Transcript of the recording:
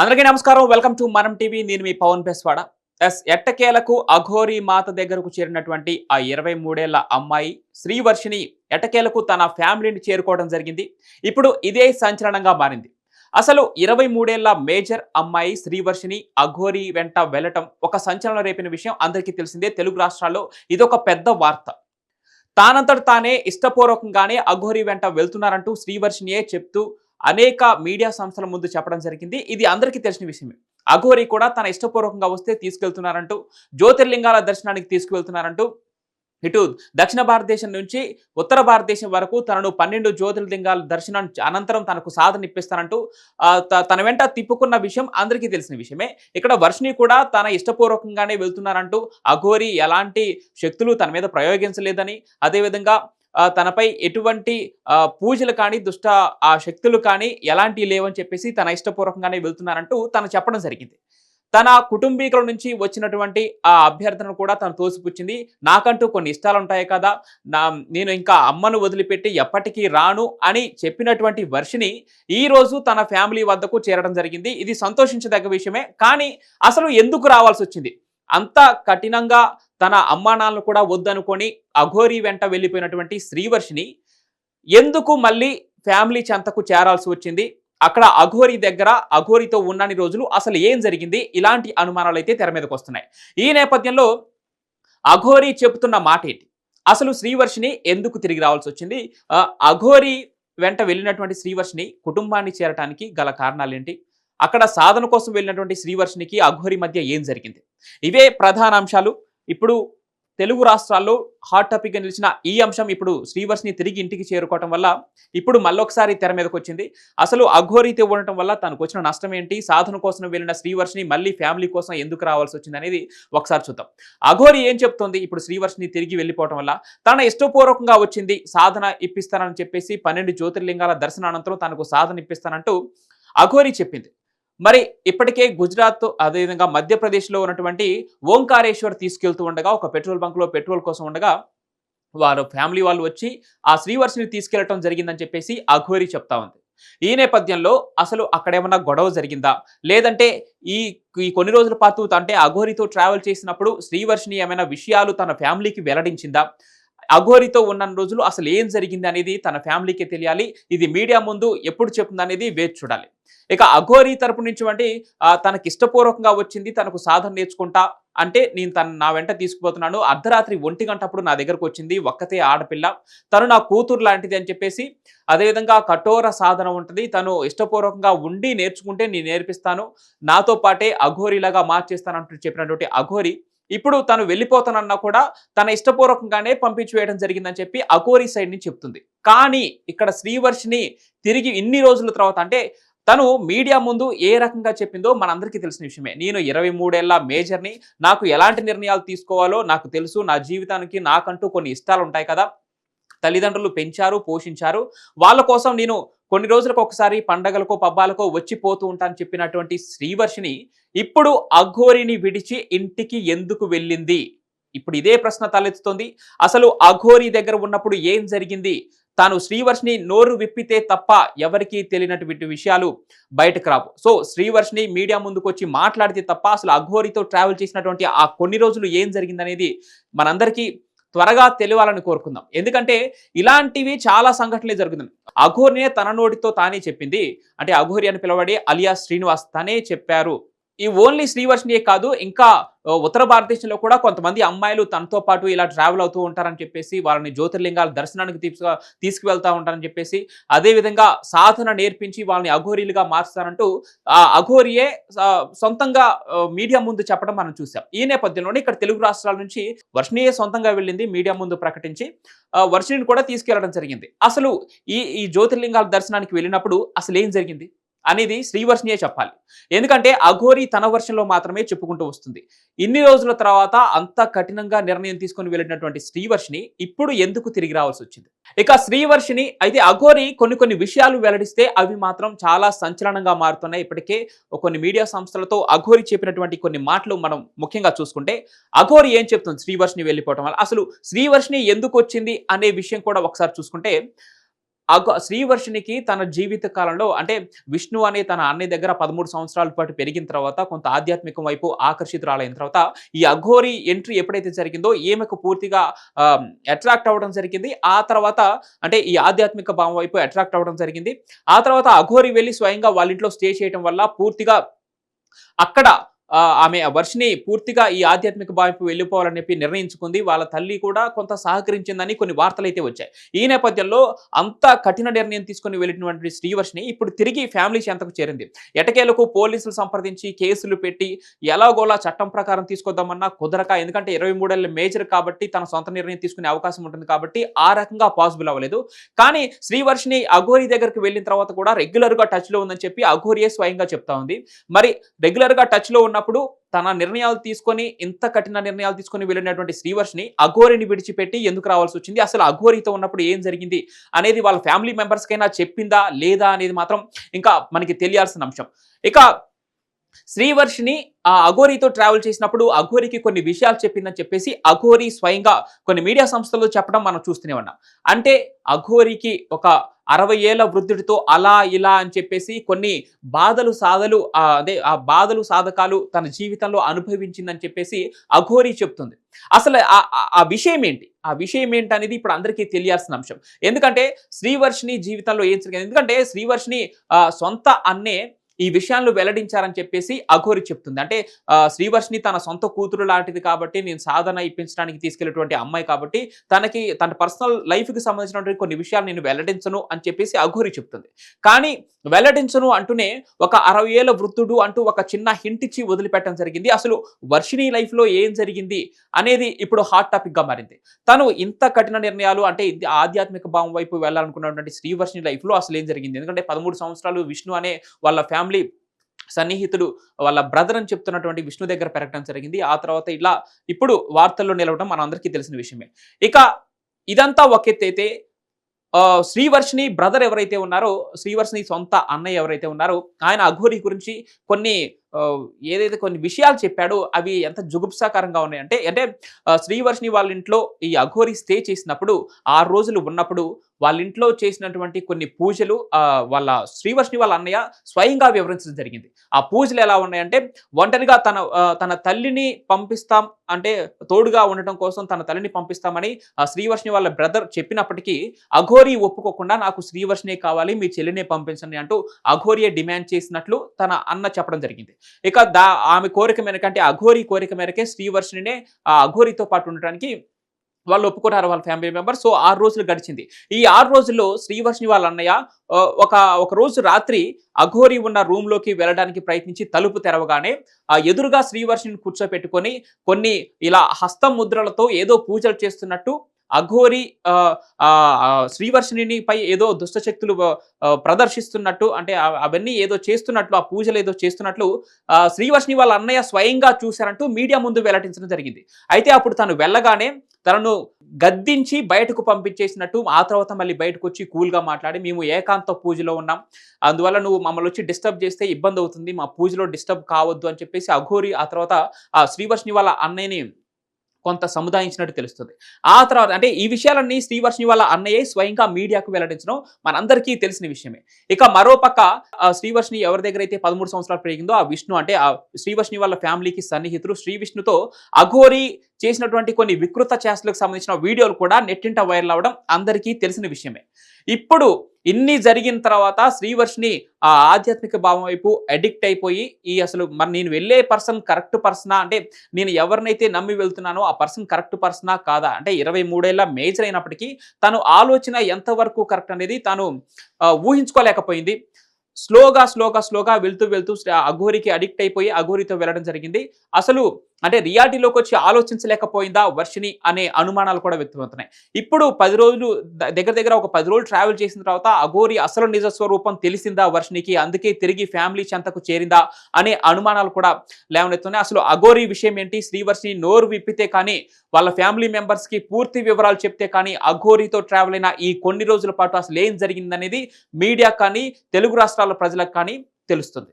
అందరికీ నమస్కారం. Welcome to Manam TV. నేను మీ పవన్ పెస్వాడ ఎస్ ఎట్టకేలకు అఘోరి మాత దగ్గరకు చేరినటువంటి ఆ ఇరవై మూడేళ్ళ అమ్మాయి శ్రీవర్షిని ఎట్టకేలకు తన ఫ్యామిలీని చేరుకోవడం జరిగింది. ఇప్పుడు ఇదే సంచలనంగా మారింది. అసలు ఇరవై మూడేళ్ళ మేజర్ అమ్మాయి శ్రీవర్షిని అఘోరి వెంట వెళ్ళటం ఒక సంచలనం రేపిన విషయం అందరికీ తెలిసిందే. తెలుగు రాష్ట్రాల్లో ఇదొక పెద్ద వార్త. తానంతట తానే ఇష్టపూర్వకంగానే అఘోరి వెంట వెళ్తున్నారంటూ శ్రీవర్షినియే చెప్తూ అనేక మీడియా సంస్థల ముందు చెప్పడం జరిగింది. ఇది అందరికీ తెలిసిన విషయమే. అఘోరి కూడా తన ఇష్టపూర్వకంగా వస్తే తీసుకెళ్తున్నారంటూ జ్యోతిర్లింగాల దర్శనానికి తీసుకువెళ్తున్నారంటూ ఇటు దక్షిణ భారతదేశం నుంచి ఉత్తర భారతదేశం వరకు తనను పన్నెండు జ్యోతిర్లింగాల దర్శనం అనంతరం తనకు సాధన ఇప్పిస్తానంటూ త- తన వెంట తిప్పుకున్న విషయం అందరికీ తెలిసిన విషయమే. ఇక్కడ వర్షిని కూడా తన ఇష్టపూర్వకంగానే వెళ్తున్నారంటూ అఘోరి ఎలాంటి శక్తులు తన మీద ప్రయోగించలేదని అదేవిధంగా తనపై ఎటువంటి ఆ, పూజలు కానీ దుష్ట ఆ శక్తులు కానీ ఎలాంటివి లేవని చెప్పేసి తన ఇష్టపూర్వకంగానే వెళ్తున్నారంటూ తను చెప్పడం జరిగింది. తన కుటుంబీకుల నుంచి వచ్చినటువంటి ఆ అభ్యర్థనను కూడా తను తోసిపుచ్చింది. నాకంటూ కొన్ని ఇష్టాలు ఉంటాయి కదా నా నేను ఇంకా అమ్మను వదిలిపెట్టి ఎప్పటికీ రాను అని చెప్పినటువంటి వర్షిని ఈ రోజు తన ఫ్యామిలీ వద్దకు చేరడం జరిగింది. ఇది సంతోషించదగ్గ విషయమే. కానీ అసలు ఎందుకు రావాల్సి వచ్చింది అంత కఠినంగా తన అమ్మానాలను కూడా వద్దనుకొని అఘోరి వెంట వెళ్ళిపోయినటువంటి శ్రీవర్షిని ఎందుకు మళ్ళీ ఫ్యామిలీ చెంతకు చేరాల్సి వచ్చింది? అక్కడ అఘోరి దగ్గర అఘోరితో ఉన్నన్ని రోజులు అసలు ఏం జరిగింది? ఇలాంటి అనుమానాలు అయితే తెర మీదకి వస్తున్నాయి. ఈ నేపథ్యంలో అఘోరి చెబుతున్న మాట ఏంటి అసలు శ్రీవర్షిని ఎందుకు తిరిగి రావాల్సి వచ్చింది? అఘోరి వెంట వెళ్ళినటువంటి శ్రీవర్షిని కుటుంబాన్ని చేరటానికి గల కారణాలు ఏంటి అక్కడ సాధన కోసం వెళ్ళినటువంటి శ్రీవర్షినికి అఘోరి మధ్య ఏం జరిగింది? ఇవే ప్రధాన అంశాలు. ఇప్పుడు తెలుగు రాష్ట్రాల్లో హాట్ టాపిక్గా నిలిచిన ఈ అంశం ఇప్పుడు శ్రీవర్షిని తిరిగి ఇంటికి చేరుకోవటం వల్ల ఇప్పుడు మళ్ళొకసారి తెర మీదకి వచ్చింది. అసలు అఘోరితో ఉండటం వల్ల తనకు వచ్చిన నష్టం ఏంటి? సాధన కోసం వెళ్ళిన శ్రీవర్షిని మళ్ళీ ఫ్యామిలీ కోసం ఎందుకు రావాల్సి వచ్చింది అనేది ఒకసారి చూద్దాం. అఘోరి ఏం చెప్తోంది? ఇప్పుడు శ్రీవర్షిని తిరిగి వెళ్ళిపోవటం వల్ల తన ఇష్టపూర్వకంగా వచ్చింది సాధన ఇప్పిస్తానని చెప్పేసి పన్నెండు జ్యోతిర్లింగాల దర్శనానంతరం తనకు సాధన ఇప్పిస్తానంటూ అఘోరి చెప్పింది. మరి ఇప్పటికే గుజరాత్ అదేవిధంగా మధ్యప్రదేశ్లో ఉన్నటువంటి ఓంకారేశ్వర్ తీసుకెళ్తూ ఉండగా ఒక పెట్రోల్ బంక్లో పెట్రోల్ కోసం ఉండగా వారు ఫ్యామిలీ వాళ్ళు వచ్చి ఆ శ్రీవర్షిని తీసుకెళ్ళటం జరిగిందని చెప్పేసి అఘోరి చెప్తా ఉంది. ఈ నేపథ్యంలో అసలు అక్కడ ఏమన్నా గొడవ జరిగిందా? లేదంటే ఈ ఈ కొన్ని రోజుల పాటు అంటే అఘోరితో ట్రావెల్ చేసినప్పుడు శ్రీవర్షిని ఏమైనా విషయాలు తన ఫ్యామిలీకి వెల్లడించిందా? అఘోరితో ఉన్న రోజులు అసలు ఏం జరిగింది అనేది తన ఫ్యామిలీకి తెలియాలి. ఇది మీడియా ముందు ఎప్పుడు చెప్తుంది అనేది వేచి చూడాలి. ఇక అఘోరి తరపు నుంచి అంటే తనకి ఇష్టపూర్వకంగా వచ్చింది తనకు సాధన నేర్చుకుంటా అంటే నేను తను నా వెంట తీసుకుపోతున్నాను. అర్ధరాత్రి ఒంటి గంటప్పుడు నా దగ్గరకు వచ్చింది ఒక్కతే ఆడపిల్ల. తను నా కూతురు లాంటిది అని చెప్పేసి అదేవిధంగా కఠోర సాధన ఉంటుంది. తను ఇష్టపూర్వకంగా ఉండి నేర్చుకుంటే నేను నేర్పిస్తాను. నాతో పాటే అఘోరిలాగా మార్చేస్తానంటూ చెప్పినటువంటి అఘోరి ఇప్పుడు తను వెళ్ళిపోతానన్నా కూడా తన ఇష్టపూర్వకంగానే పంపించేయడం జరిగిందని చెప్పి అఘోరి సైడ్ నుంచి చెప్తుంది. కానీ ఇక్కడ శ్రీవర్షిని తిరిగి ఇన్ని రోజుల తర్వాత అంటే తను మీడియా ముందు ఏ రకంగా చెప్పిందో మనందరికీ తెలిసిన విషయమే. నేను ఇరవై మూడేళ్ళ మేజర్ని నాకు ఎలాంటి నిర్ణయాలు తీసుకోవాలో నాకు తెలుసు నా జీవితానికి నాకంటూ కొన్ని ఇష్టాలు ఉంటాయి కదా. తల్లిదండ్రులు పెంచారు పోషించారు. వాళ్ళ కోసం నేను కొన్ని రోజులకు ఒకసారి పండగలకో పబ్బాలకో వచ్చిపోతూ ఉంటాను చెప్పినటువంటి శ్రీవర్షిని ఇప్పుడు అఘోరిని విడిచి ఇంటికి ఎందుకు వెళ్ళింది? ఇప్పుడు ఇదే ప్రశ్న తలెత్తుతోంది. అసలు అఘోరి దగ్గర ఉన్నప్పుడు ఏం జరిగింది? తాను శ్రీవర్షిని నోరు విప్పితే తప్ప ఎవరికీ తెలియనటువంటి విషయాలు బయటకు రావు. సో శ్రీవర్షిని మీడియా ముందుకు వచ్చి మాట్లాడితే తప్ప అసలు అఘోరితో ట్రావెల్ చేసినటువంటి ఆ కొన్ని రోజులు ఏం జరిగిందనేది మనందరికీ త్వరగా తెలియాలని కోరుకుందాం. ఎందుకంటే ఇలాంటివి చాలా సంఘటనలే జరుగుతున్నాయి. అఘోరినే తన నోటితో తానే చెప్పింది. అంటే అఘోరి అని పిలవడే అలియా శ్రీనివాస్ తనే చెప్పారు. ఈ ఓన్లీ శ్రీవర్షినియే కాదు ఇంకా ఉత్తర భారతదేశంలో కూడా కొంతమంది అమ్మాయిలు తనతో పాటు ఇలా ట్రావెల్ అవుతూ ఉంటారని చెప్పేసి వాళ్ళని జ్యోతిర్లింగాల దర్శనానికి తీసుకు తీసుకువెళ్తూ ఉంటారని చెప్పేసి అదేవిధంగా సాధన నేర్పించి వాళ్ళని అఘోరీలుగా మార్చుతారంటూ ఆ అఘోరియే సొంతంగా మీడియా ముందు చెప్పడం మనం చూసాం ఈ నేపథ్యంలోనే ఇక్కడ తెలుగు రాష్ట్రాల నుంచి వర్షిణియే సొంతంగా వెళ్ళింది మీడియా ముందు ప్రకటించి వర్షిణిని కూడా తీసుకెళ్ళడం జరిగింది. అసలు ఈ ఈ జ్యోతిర్లింగాల దర్శనానికి వెళ్ళినప్పుడు అసలు ఏం జరిగింది? అనేది శ్రీవర్షినియే చెప్పాలి. ఎందుకంటే అఘోరి తన వర్షంలో మాత్రమే చెప్పుకుంటూ వస్తుంది. ఇన్ని రోజుల తర్వాత అంత కఠినంగా నిర్ణయం తీసుకొని వెళ్ళినటువంటి శ్రీవర్షిని ఇప్పుడు ఎందుకు తిరిగి రావాల్సి వచ్చింది? ఇక శ్రీవర్షిని అయితే అఘోరి కొన్ని కొన్ని విషయాలు వెల్లడిస్తే అవి మాత్రం చాలా సంచలనంగా మారుతున్నాయి. ఇప్పటికే కొన్ని మీడియా సంస్థలతో అఘోరి చెప్పినటువంటి కొన్ని మాటలు మనం ముఖ్యంగా చూసుకుంటే అఘోరి ఏం చెప్తుంది? శ్రీవర్షిని వెళ్ళిపోవటం వల్ల. అసలు శ్రీవర్షిని ఎందుకు వచ్చింది? అనే విషయం కూడా ఒకసారి చూసుకుంటే శ్రీవర్షినికి తన జీవిత కాలంలో అంటే విష్ణు అనే తన అన్నయ్య దగ్గర పదమూడు సంవత్సరాల పాటు పెరిగిన తర్వాత కొంత ఆధ్యాత్మికం వైపు ఆకర్షితురాలైన తర్వాత ఈ అఘోరి ఎంట్రీ ఎప్పుడైతే జరిగిందో ఈమెకు పూర్తిగా అట్రాక్ట్ అవ్వడం జరిగింది. ఆ తర్వాత అంటే ఈ ఆధ్యాత్మిక భావం వైపు అట్రాక్ట్ అవ్వడం జరిగింది. ఆ తర్వాత అఘోరి వెళ్ళి స్వయంగా వాళ్ళ ఇంట్లో స్టే చేయడం వల్ల పూర్తిగా అక్కడ ఆమె వర్షిని పూర్తిగా ఈ ఆధ్యాత్మిక భావింపు వెళ్ళిపోవాలని చెప్పి నిర్ణయించుకుంది. వాళ్ళ తల్లి కూడా కొంత సహకరించిందని కొన్ని వార్తలు అయితే వచ్చాయి. ఈ నేపథ్యంలో అంత కఠిన నిర్ణయం తీసుకుని వెళ్ళినటువంటి శ్రీవర్షిని ఇప్పుడు తిరిగి ఫ్యామిలీ చెంతకు చేరింది. ఎటకేలకు పోలీసులు సంప్రదించి కేసులు పెట్టి ఎలాగోలా చట్టం ప్రకారం తీసుకొద్దామన్నా కుదరక. ఎందుకంటే ఇరవై మూడేళ్ళ మేజర్ కాబట్టి తన సొంత నిర్ణయం తీసుకునే అవకాశం ఉంటుంది కాబట్టి ఆ రకంగా పాసిబుల్ అవ్వలేదు. కానీ శ్రీవర్షిని అఘోరి దగ్గరికి వెళ్ళిన తర్వాత కూడా రెగ్యులర్గా టచ్లో ఉందని చెప్పి అఘోరియే స్వయంగా చెప్తా ఉంది. మరి రెగ్యులర్గా టచ్లో ఉన్నప్పుడు తన నిర్ణయాలు తీసుకొని ఇంత కఠిన నిర్ణయాలు తీసుకొని వెళ్ళినటువంటి శ్రీవర్షిని అఘోరిని విడిచిపెట్టి ఎందుకు రావాల్సి వచ్చింది? అసలు అఘోరితో ఉన్నప్పుడు ఏం జరిగింది? అనేది వాళ్ళ ఫ్యామిలీ మెంబర్స్కైనా చెప్పిందా లేదా అనేది మాత్రం ఇంకా మనకి తెలియాల్సిన అంశం. ఇక శ్రీవర్షిని ఆ అఘోరితో ట్రావెల్ చేసినప్పుడు అఘోరికి కొన్ని విషయాలు చెప్పిందని చెప్పేసి అఘోరి స్వయంగా కొన్ని మీడియా సంస్థలు చెప్పడం మనం చూస్తూనే ఉన్నాం. అంటే అఘోరికి ఒక అరవై ఏళ్ళ వృద్ధుడితో అలా ఇలా అని చెప్పేసి కొన్ని బాధలు సాధలు ఆ, అదే ఆ బాధలు సాధకాలు తన జీవితంలో అనుభవించిందని చెప్పేసి అఘోరి చెప్తుంది. అసలు ఆ- ఆ- విషయం ఏంటి? ఆ విషయం ఏంటి అనేది ఇప్పుడు అందరికీ తెలియాల్సిన అంశం. ఎందుకంటే శ్రీవర్షిని జీవితంలో ఏం జరిగింది? ఎందుకంటే శ్రీవర్షిని ఆ, సొంత అన్నే ఈ విషయాలను వెల్లడించారని చెప్పేసి అఘోరి చెప్తుంది. అంటే శ్రీవర్షిని తన సొంత కూతురు లాంటిది కాబట్టి నేను సాధన ఇప్పించడానికి తీసుకెళ్ళేటువంటి అమ్మాయి కాబట్టి తనకి తన పర్సనల్ లైఫ్కి సంబంధించినటువంటి కొన్ని విషయాలు నేను వెల్లడించను అని చెప్పేసి అఘోరి చెప్తుంది. కానీ వెల్లడించను అంటూనే ఒక అరవై ఏళ్ళ వృద్ధుడు అంటూ ఒక చిన్న హింట్ ఇచ్చి వదిలిపెట్టడం జరిగింది. అసలు వర్షిణి లైఫ్లో ఏం జరిగింది అనేది ఇప్పుడు హాట్ టాపిక్గా మారింది. తను ఇంత కఠిన నిర్ణయాలు అంటే ఆధ్యాత్మిక భావం వైపు వెళ్ళాలనుకున్నటువంటి శ్రీవర్షిని లైఫ్లో అసలు ఏం జరిగింది? ఎందుకంటే పదమూడు సంవత్సరాలు విష్ణు అనే వాళ్ళ ఫ్యామిలీ సన్నిహితుడు వాళ్ళ బ్రదర్ అని చెప్తున్నటువంటి విష్ణు దగ్గర పెరగడం జరిగింది. ఆ తర్వాత ఇలా ఇప్పుడు వార్తల్లో నిలవడం మనందరికీ తెలిసిన విషయమే. ఇక ఇదంతా ఒక ఎత్తు అయితే శ్రీవర్షిని బ్రదర్ ఎవరైతే ఉన్నారో శ్రీవర్షిని సొంత అన్నయ్య ఎవరైతే ఉన్నారో ఆయన అఘోరి గురించి కొన్ని ఏదైతే కొన్ని విషయాలు చెప్పాడో అవి ఎంత జుగుప్సాకరంగా ఉన్నాయంటే అంటే ఆ, శ్రీవర్షిని వాళ్ళ ఇంట్లో ఈ అఘోరి స్టే చేసినప్పుడు ఆరు రోజులు ఉన్నప్పుడు వాళ్ళ ఇంట్లో చేసినటువంటి కొన్ని పూజలు వాళ్ళ శ్రీవర్షిని వాళ్ళ అన్నయ్య స్వయంగా వివరించడం జరిగింది. ఆ పూజలు ఎలా ఉన్నాయంటే ఒంటరిగా తన తన తల్లిని పంపిస్తాం అంటే తోడుగా ఉండటం కోసం తన తల్లిని పంపిస్తామని ఆ శ్రీవర్షిని వాళ్ళ బ్రదర్ చెప్పినప్పటికీ అఘోరి ఒప్పుకోకుండా నాకు శ్రీవర్షినే కావాలి మీ చెల్లినే పంపించండి అంటూ అఘోరియే డిమాండ్ చేసినట్లు తన అన్న చెప్పడం జరిగింది. ఇక దా ఆమె కోరిక మేరకు అంటే అఘోరి కోరిక మేరకే శ్రీవర్షిణినే ఆ అఘోరితో పాటు ఉండటానికి వాళ్ళు ఒప్పుకున్నారు వాళ్ళ ఫ్యామిలీ మెంబర్ సో ఆరు రోజులు గడిచింది. ఈ ఆరు రోజుల్లో శ్రీవర్షిని వాళ్ళ అన్నయ్య ఒక ఒక రోజు రాత్రి అఘోరి ఉన్న రూమ్లోకి వెళ్ళడానికి ప్రయత్నించి తలుపు తెరవగానే ఆ ఎదురుగా శ్రీవర్షిని కూర్చోపెట్టుకొని కొన్ని ఇలా హస్త ముద్రలతో ఏదో పూజలు చేస్తున్నట్టు అఘోరి ఆ, పై ఏదో దుష్టశక్తులు ప్రదర్శిస్తున్నట్టు అంటే అవన్నీ ఏదో చేస్తున్నట్లు ఆ పూజలు ఏదో చేస్తున్నట్లు శ్రీవర్షిణి వాళ్ళ అన్నయ్య స్వయంగా చూశారంటూ మీడియా ముందు వెల్లడించడం జరిగింది. అయితే అప్పుడు తను వెళ్ళగానే తనను గద్దించి బయటకు పంపించేసినట్టు ఆ తర్వాత మళ్ళీ బయటకు వచ్చి కూల్గా మాట్లాడి మేము ఏకాంత పూజలో ఉన్నాం. అందువల్ల నువ్వు మమ్మల్ని వచ్చి డిస్టర్బ్ చేస్తే ఇబ్బంది అవుతుంది. మా పూజలో డిస్టర్బ్ కావద్దు అని చెప్పేసి అఘోరి ఆ తర్వాత ఆ శ్రీవర్షిని వాళ్ళ అన్నయ్యని కొంత సముదాయించినట్టు తెలుస్తుంది. ఆ తర్వాత అంటే ఈ విషయాలన్నీ శ్రీవర్షిని వాళ్ళ అన్నయ్య స్వయంగా మీడియాకు వెల్లడించడం మనందరికీ తెలిసిన విషయమే. ఇక మరోపక్క ఆ శ్రీవర్షిని ఎవరి దగ్గర అయితే పదమూడు సంవత్సరాలు పెరిగిందో ఆ విష్ణు అంటే ఆ శ్రీవర్షిని వాళ్ళ ఫ్యామిలీకి సన్నిహితులు శ్రీ విష్ణుతో అఘోరి చేసినటువంటి కొన్ని వికృత చేష్టలకు సంబంధించిన వీడియోలు కూడా నెట్టింట వైరల్ అవ్వడం అందరికీ తెలిసిన విషయమే. ఇప్పుడు ఇన్ని జరిగిన తర్వాత శ్రీవర్షిని ఆ ఆధ్యాత్మిక భావం వైపు అడిక్ట్ అయిపోయి ఈ అసలు మరి నేను వెళ్ళే పర్సన్ కరెక్ట్ పర్సనా? అంటే నేను ఎవరినైతే నమ్మి వెళ్తున్నానో ఆ పర్సన్ కరెక్ట్ పర్సనా కాదా? అంటే ఇరవై మూడేళ్ళ మేజర్ అయినప్పటికీ తను ఆలోచన ఎంతవరకు కరెక్ట్ అనేది తాను ఊహించుకోలేకపోయింది. స్లోగా స్లోగా స్లోగా వెళ్తూ వెళ్తూ అఘోరికి అడిక్ట్ అయిపోయి అఘోరితో వెళ్ళడం జరిగింది. అసలు అంటే రియాలిటీలోకి వచ్చి ఆలోచించలేకపోయిందా వర్షిని అనే అనుమానాలు కూడా వ్యక్తమవుతున్నాయి. ఇప్పుడు పది రోజులు దగ్గర దగ్గర ఒక పది రోజులు ట్రావెల్ చేసిన తర్వాత అఘోరి అసలు నిజ స్వరూపం తెలిసిందా వర్షినికి అందుకే తిరిగి ఫ్యామిలీ చెంతకు చేరిందా? అనే అనుమానాలు కూడా లేవనెత్తున్నాయి. అసలు అఘోరి విషయం ఏంటి? శ్రీవర్షిని నోరు విప్పితే కానీ వాళ్ళ ఫ్యామిలీ మెంబర్స్కి పూర్తి వివరాలు చెప్తే కానీ అఘోరితో ట్రావెల్ అయిన ఈ కొన్ని రోజుల పాటు అసలు ఏం జరిగిందనేది మీడియా కానీ తెలుగు రాష్ట్రాల ప్రజలకు కానీ తెలుస్తుంది.